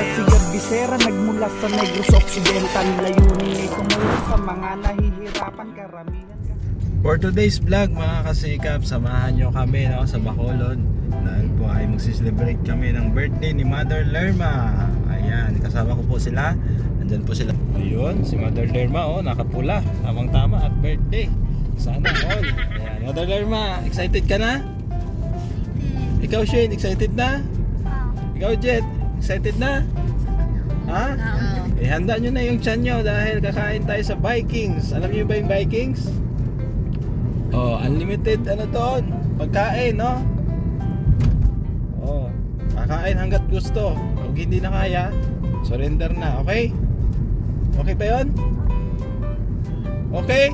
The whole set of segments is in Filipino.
Garcia Visera Nagmula sa Negros Occidental Layunin ay tumulong sa mga nahihirapan karamihan For today's vlog mga kasikap, samahan nyo kami no, sa Bacolod dahil po ay magsiselebrate kami ng birthday ni Mother Lerma. Ayan, kasama ko po sila. Andyan po sila. Ayun, si Mother Lerma oh, nakapula. Tamang tama at birthday. Sana all. Ayan, Mother Lerma, excited ka na? Ikaw Shane, excited na? Ikaw Jet, excited na? Ha? Eh, handa nyo na yung tiyan nyo dahil kakain tayo sa Vikings. Alam nyo ba yung Vikings? Oh, unlimited ano doon? Pagkain, no? Oh, kakain hanggat gusto. Kung hindi na kaya, surrender na, okay? Okay ba 'yon? Okay?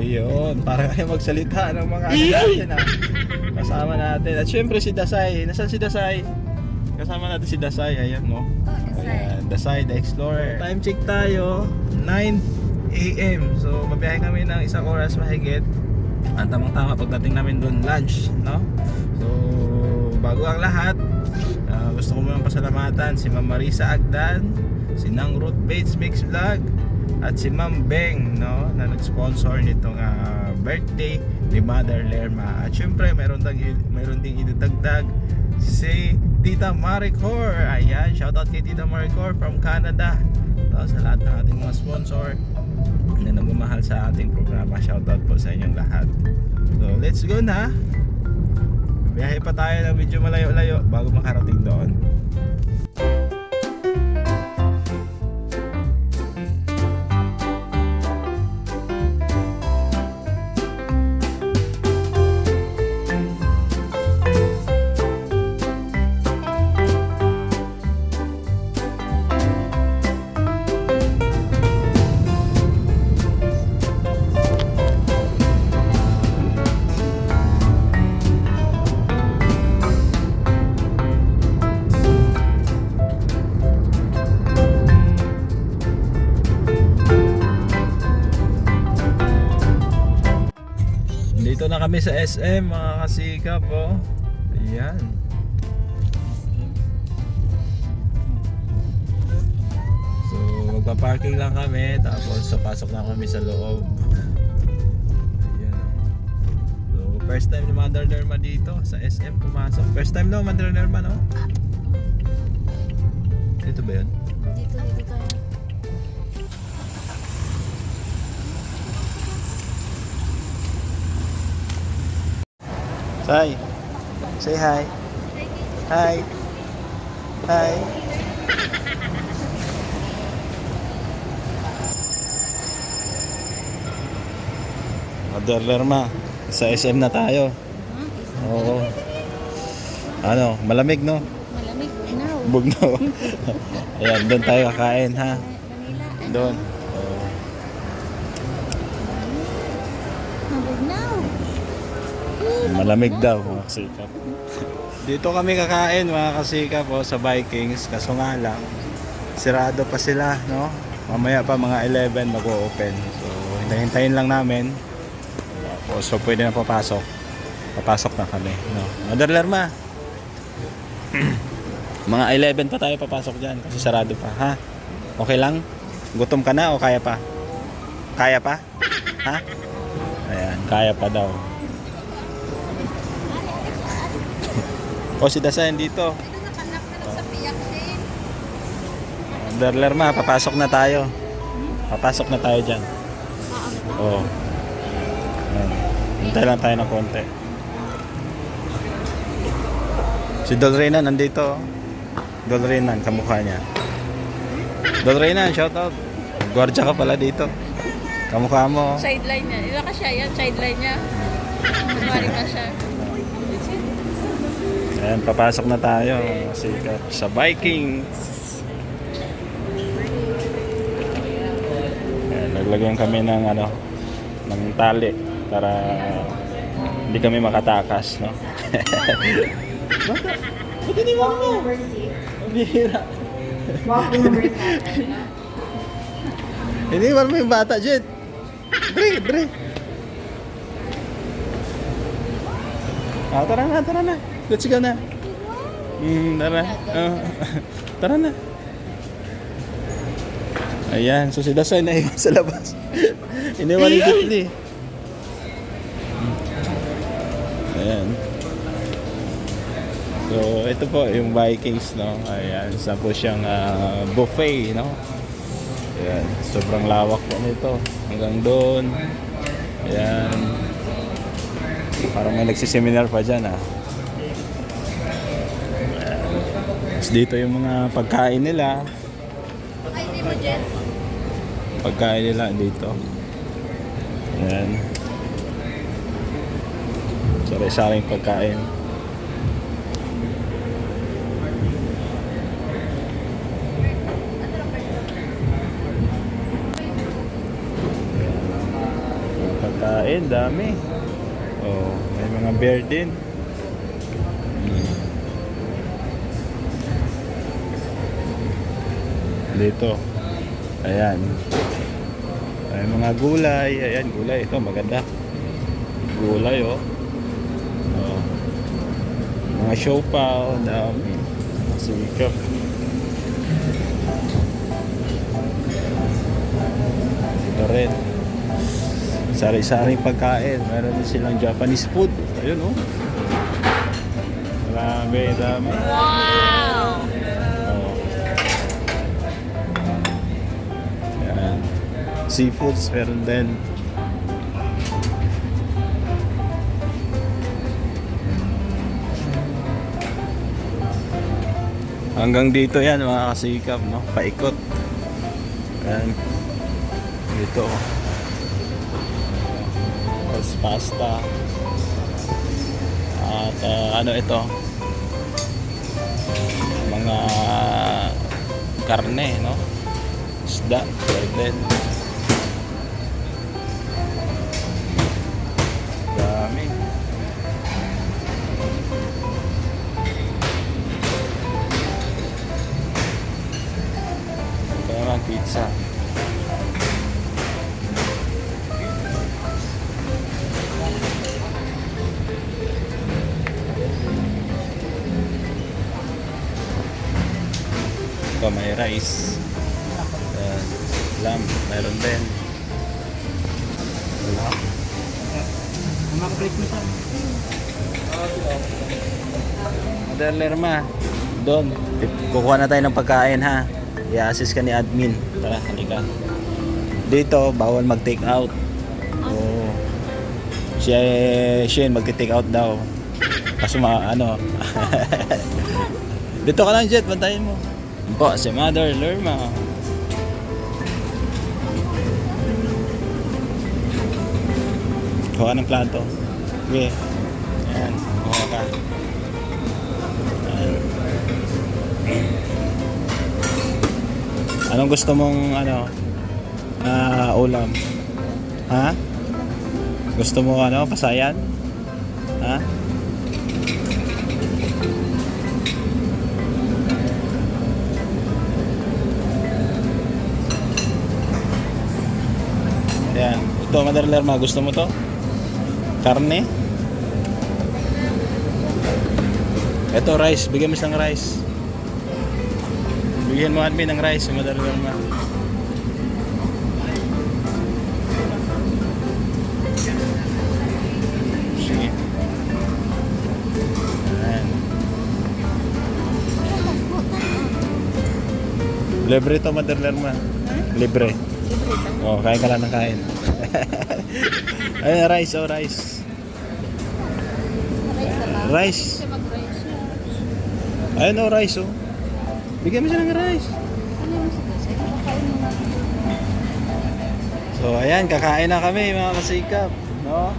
Ayun, para kayo magsalita ng mga ano natin ah. Kasama natin. At syempre si Dasay. Nasaan si Dasay? Kasama natin si Dasay. Ayan, no? Ayan, Dasay, the Explorer. Time check tayo, 9 a.m. So, mabiyahe kami ng isang oras mahigit. Ang tamang-tama pagdating namin doon, lunch, no? So, bago ang lahat, ah, gusto ko muna pasalamatan si Ma'am Marisa Agdan, si Nang Ruth Bates Mix Vlog, at si Ma'am Beng, no? Na nag-sponsor nitong ah, birthday ni Mother Lerma. At syempre, meron, dang, meron ding idadagdag si Tita Maricor. Ayan, shoutout kay Tita Maricor from Canada. No, sa lahat ng ating mga sponsor na nagmamahal sa ating programa. Shoutout po sa inyong lahat. So, let's go na. Biyahe pa tayo ng medyo malayo-layo bago makarating doon. Kami sa SM mga kasikap oh. Ayan. So magpa-parking lang kami tapos so, pasok na kami sa loob. Ayan. So first time ni Mother Lerma dito sa SM pumasok. First time no Mother Lerma no? Dito ba yun? Dito, dito tayo. Say. Say hi. Hi. Hi. Mother Lerma, sa SM na tayo. Oo. Ano, malamig no? Malamig, now. Bugnaw. Ayan, doon tayo kakain ha. Manila. Doon. Oo. Malamig daw mga kasikap. Dito kami kakain mga kasikap oh, sa Vikings. Kaso nga lang, sirado pa sila, no? Mamaya pa mga 11 mag-o-open. So, hintayin lang namin. Tapos, so pwede na papasok. Papasok na kami, no? Mother Lerma. mga 11 pa tayo papasok dyan kasi sarado pa, ha? Okay lang? Gutom ka na o kaya pa? Kaya pa? Ha? Ayan, kaya pa daw. O si Dasayan dito. Derler ma, papasok na tayo. Papasok na tayo dyan. Oo. Ayan. Hintay lang tayo ng konti. Si Dolrenan nandito. Dolrenan, kamukha niya. Dolrenan, shout out. Gwardiya ka pala dito. Kamukha mo. Sideline niya. Ilan ka siya yan? Sideline niya. Kumari pa siya. Ayan, papasok na tayo. Sikat sa Vikings. Ayan, naglagyan kami ng ano, ng tali para hindi kami makatakas, no? Bata, ba't hindi mo? Ang bihira. Mo mo yung bata, Jet. Dre, Dre. Ah, tara na, tara na. Let's go na. Mm, tara. Oh. Tara na. Ayan, so si Dasay na iwan sa labas. Iniwan ni Ditli. Ayan. So, ito po yung Vikings, no? Ayan, isa po siyang ah, buffet, no? Ayan, sobrang lawak po nito. Hanggang doon. Ayan. Parang may nagsiseminar pa dyan, ah. Tapos dito yung mga pagkain nila. Pagkain nila dito. Ayan. Sari-saring pagkain. Ayan. Pagkain, dami. Oh, may mga beer din. Dito. Ayan. May mga gulay. Ayan, gulay. Ito, maganda. Gulay, oh. oh. Mga siopaw. Dami. Sikap. Ito rin. Sari-saring pagkain. Meron din silang Japanese food. Ayun, oh. Marami, dami. Wow! Seafoods meron din. Hanggang dito yan mga kasikap, no? Paikot. Yan. Dito. Tapos pasta. At ah, ano ito? mga karne, no? Isda, pwede. Rice. Ayan. lamb, meron din. Wala. Mag-break mo siya. Mother Lerma, doon. Kukuha na tayo ng pagkain ha. I-assist ka ni admin. Tara, halika. Dito, bawal mag-take out. Oo. Siya, siya mag-take out daw. Kaso ma, ano. Dito ka lang, Jet. Bantayin mo. Po, si Mother Lerma. Kuha ng plato. Okay. Ayan, kuha ka. Ayan. Anong gusto mong ano na ulam? Ha? Gusto mo ano, pasayan? Ha? Ito, Mother Lerma, gusto mo to? Karne? Ito, rice. Bigyan mo siyang rice. Bigyan mo admin ng rice, Mother Lerma. Sige. Ayan. Libre to, Mother Lerma. Libre. Oh, kain ka lang ng kain. Ayun, rice, oh, rice. Rice. Ayun, oh, rice, oh. Bigyan mo siya ng rice. So, ayan, kakain na kami, mga kasikap. No?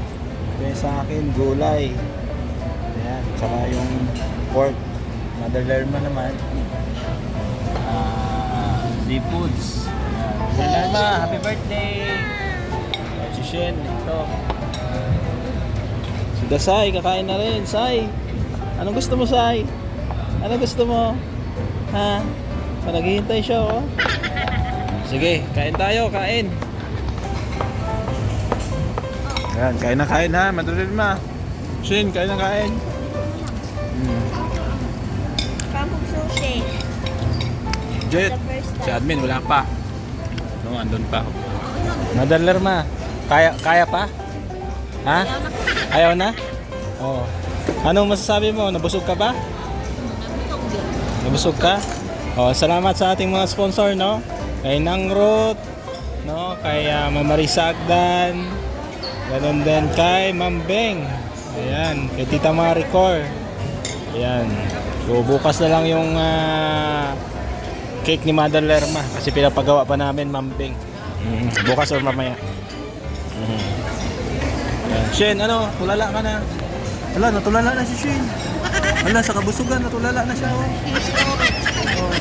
Ito sa akin, gulay. Ayan, tsaka yung pork. Mother Lerma naman. Ah, seafoods. Mother happy birthday! Shen, ito. Si Dasay, kakain na rin. Sai, anong gusto mo, Sai? Anong gusto mo? Ha? Pa naghihintay siya, oh. Sige, kain tayo, kain. Yan, kain na kain ha, madalil ma. Shin, kain na kain. Hmm. Kamog sushi. Jet. Si admin, wala pa. No, andun pa. Mother Lerma, kaya, kaya pa? Ha? Ayaw na? Oo. Anong masasabi mo? Nabusog ka ba? Nabusog ka? Oh, salamat sa ating mga sponsor, no? Kay Nangrot, no? Kay uh, Agdan, ganun din kay Mambeng. Ayan, kay Tita Maricor. Ayan. So, bukas na lang yung ah, cake ni Mother Lerma kasi pinapagawa pa namin Mambeng. Mm, bukas or mamaya. Shen, ano? Tulala ka na. Wala, natulala na si Shen. Wala, sa kabusugan, natulala na siya. Oh. Oh.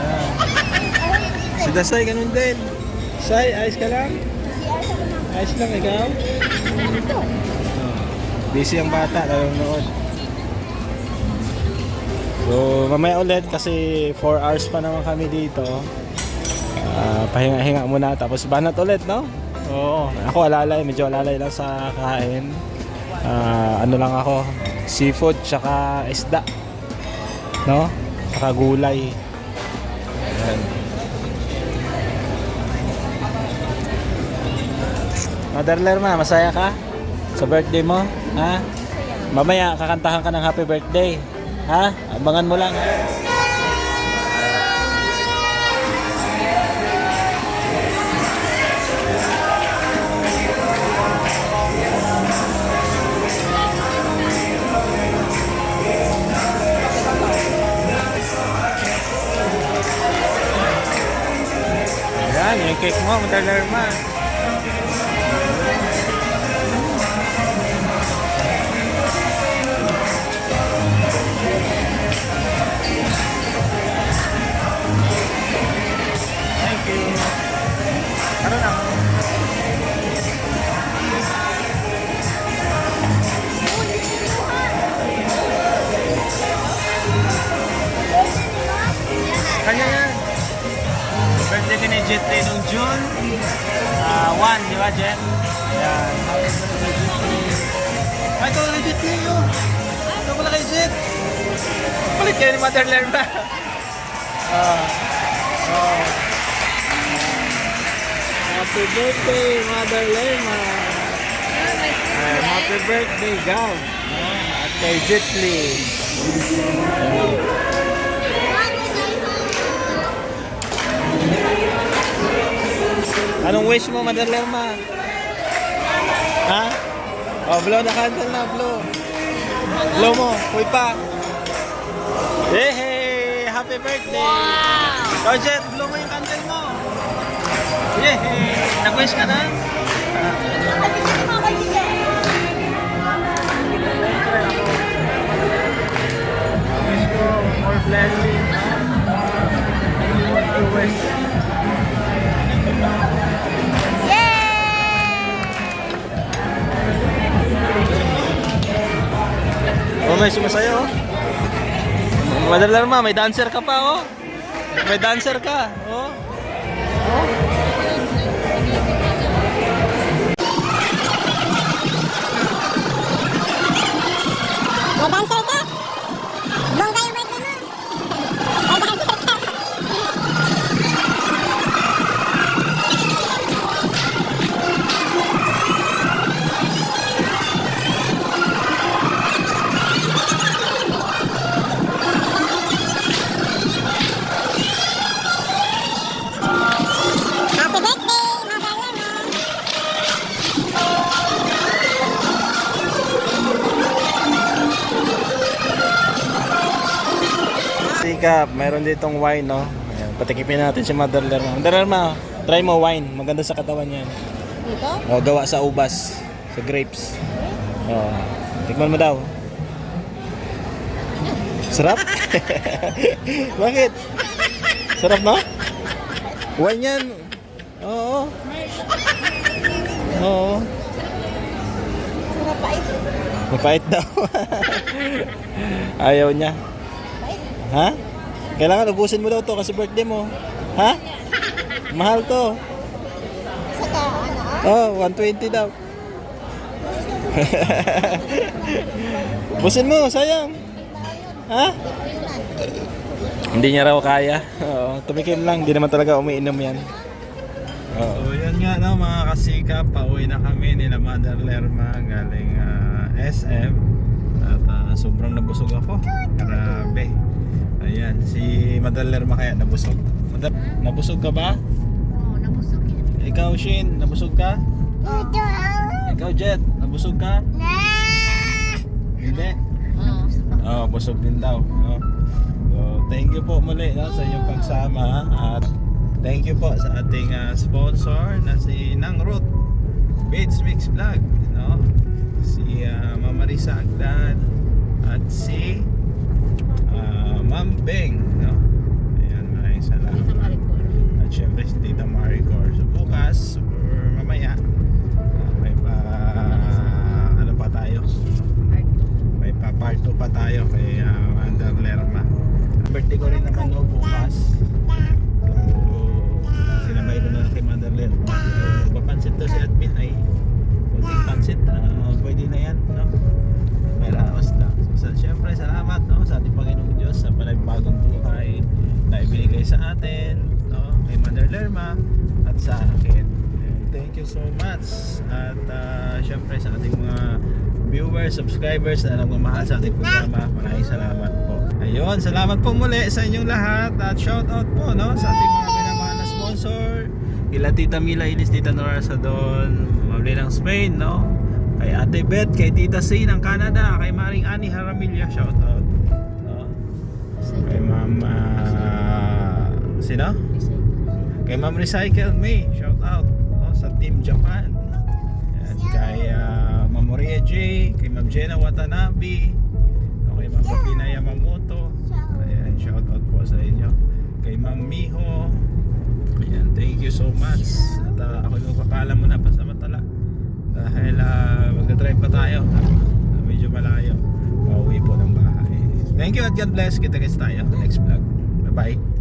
Ayan. Si Dasay, ganun din. Say, ayos ka lang? Ayos lang, ikaw? Oh. Busy ang bata, nanonood. So, mamaya ulit kasi 4 hours pa naman kami dito. Ah, pahinga-hinga muna tapos banat ulit, no? Oo. Ako alalay, medyo alalay lang sa kain. Ah, ano lang ako, seafood tsaka isda. No? Tsaka gulay. Ayan. Mother Lerma, masaya ka? Sa birthday mo? Ha? Mamaya, kakantahan ka ng happy birthday. Ha? Abangan mo lang. ha? Cake mo, Mother Palit kayo ni Mother Lerma. Ah. Oh. Happy birthday, Mother Lerma. Ay, happy birthday, Gav. Ah, At kay Jet Lee. Anong wish mo, Mother Lerma? Ha? Oh, blow na candle na, blow. Blow mo, uy pa. Hey, hey! Happy birthday! Wow! Roger, blow mo yung candle mo. Yay! Nag-wish ka na? Wish ko more blessings. Wish. Oh, may sumasayo. oh. Mother Lerma, may dancer ka pa, oh. May dancer ka, oh. May Sikap, mayroon ditong wine, no? Ayan, patikipin natin si Mother Lerma. Mother Lerma, try mo wine. Maganda sa katawan yan. Dito? Oh, gawa sa ubas, sa grapes. Oh, tikman mo daw. Sarap? Bakit? Sarap no? Wine yan. Oo. Oo. Mapait. Mapait daw. Ayaw niya. Ha? Kailangan ubusin mo daw to kasi birthday mo. Ha? Mahal to. Saka ano? Oh, 120 daw. Ubusin mo, sayang. Ha? Hindi niya raw kaya. Oo, tumikim lang, hindi naman talaga umiinom yan. Oo, so, yan nga no, mga kasikap, pauwi na kami nila Mother Lerma galing ah, SM. At ah, sobrang nabusog ako. Grabe. Ayan, si Mother Lerma kaya nabusog. Mother, nabusog ka ba? Oo, nabusog yan. Ikaw, Shin, nabusog ka? Ikaw, Jet, nabusog ka? Hindi. Oo. Oh, busog din daw. No? So, thank you po muli no, sa inyong pagsama at thank you po sa ating ah, sponsor na si Nang Ruth Bates Mix Vlog. No? Si uh, Mama Risa Agdan at si ah, Ma'am Beng. You so much. At ah, syempre sa ating mga viewers, subscribers na nagmamahal sa ating programa. Maraming salamat po. Ayun, salamat po muli sa inyong lahat at shout out po no, sa ating mga minamahal na sponsor. Kila Tita Mila Ilis, Tita Nora Sadon, Mabli ng Spain, no? Kay Ate Beth, kay Tita C ng Canada, kay Maring Ani Haramilya, shout out. No? Kay Ma'am ah, sino? Kay Ma'am Recycle May, shout out Team Japan. At kay ah, Ma'am Maria J, kay Ma'am Jenna Watanabe, no, kay Ma'am Papina Yamamoto. Ayan, shout out po sa inyo. Kay Ma'am Miho. Ayan, thank you so much. At ah, ako yung kakala muna pa sa matala. Dahil uh, magdadrive pa tayo. ah, medyo malayo. Pauwi po ng bahay. Thank you at God bless. Kita-kits tayo next vlog. Bye-bye.